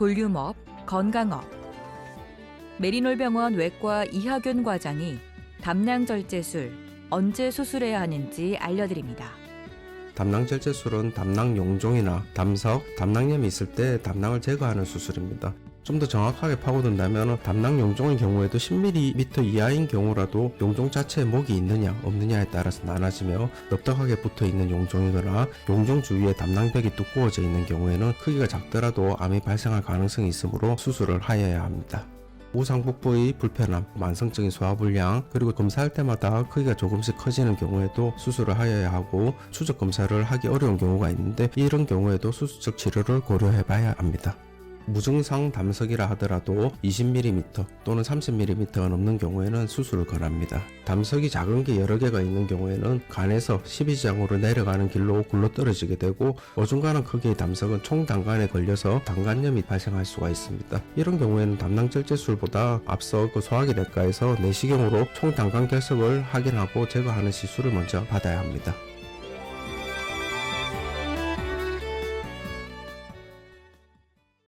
볼륨업, 건강업. 메리놀병원 외과 이하균 과장이 담낭절제술 언제 수술해야 하는지 알려드립니다. 담낭절제술은 담낭 용종이나 담석, 담낭염이 있을 때 담낭을 제거하는 수술입니다. 좀 더 정확하게 파고든다면 담낭 용종의 경우에도 10mm 이하인 경우라도 용종 자체에 목이 있느냐 없느냐에 따라서 나눠지며 넓적하게 붙어 있는 용종이거나 용종 주위에 담낭벽이 두꺼워져 있는 경우에는 크기가 작더라도 암이 발생할 가능성이 있으므로 수술을 하여야 합니다. 우상복부의 불편함, 만성적인 소화불량, 그리고 검사할 때마다 크기가 조금씩 커지는 경우에도 수술을 하여야 하고 추적 검사를 하기 어려운 경우가 있는데 이런 경우에도 수술적 치료를 고려해 봐야 합니다. 무증상 담석이라 하더라도 20mm 또는 30mm가 넘는 경우에는 수술을 권합니다. 담석이 작은 게 여러 개가 있는 경우에는 간에서 십이지장으로 내려가는 길로 굴러 떨어지게 되고 어중간한 크기의 담석은 총 단간에 걸려서 단간염이 발생할 수가 있습니다. 이런 경우에는 담낭절제술보다 앞서 그 소화기 내과에서 내시경으로 총 단간 결석을 확인하고 제거하는 시술을 먼저 받아야 합니다.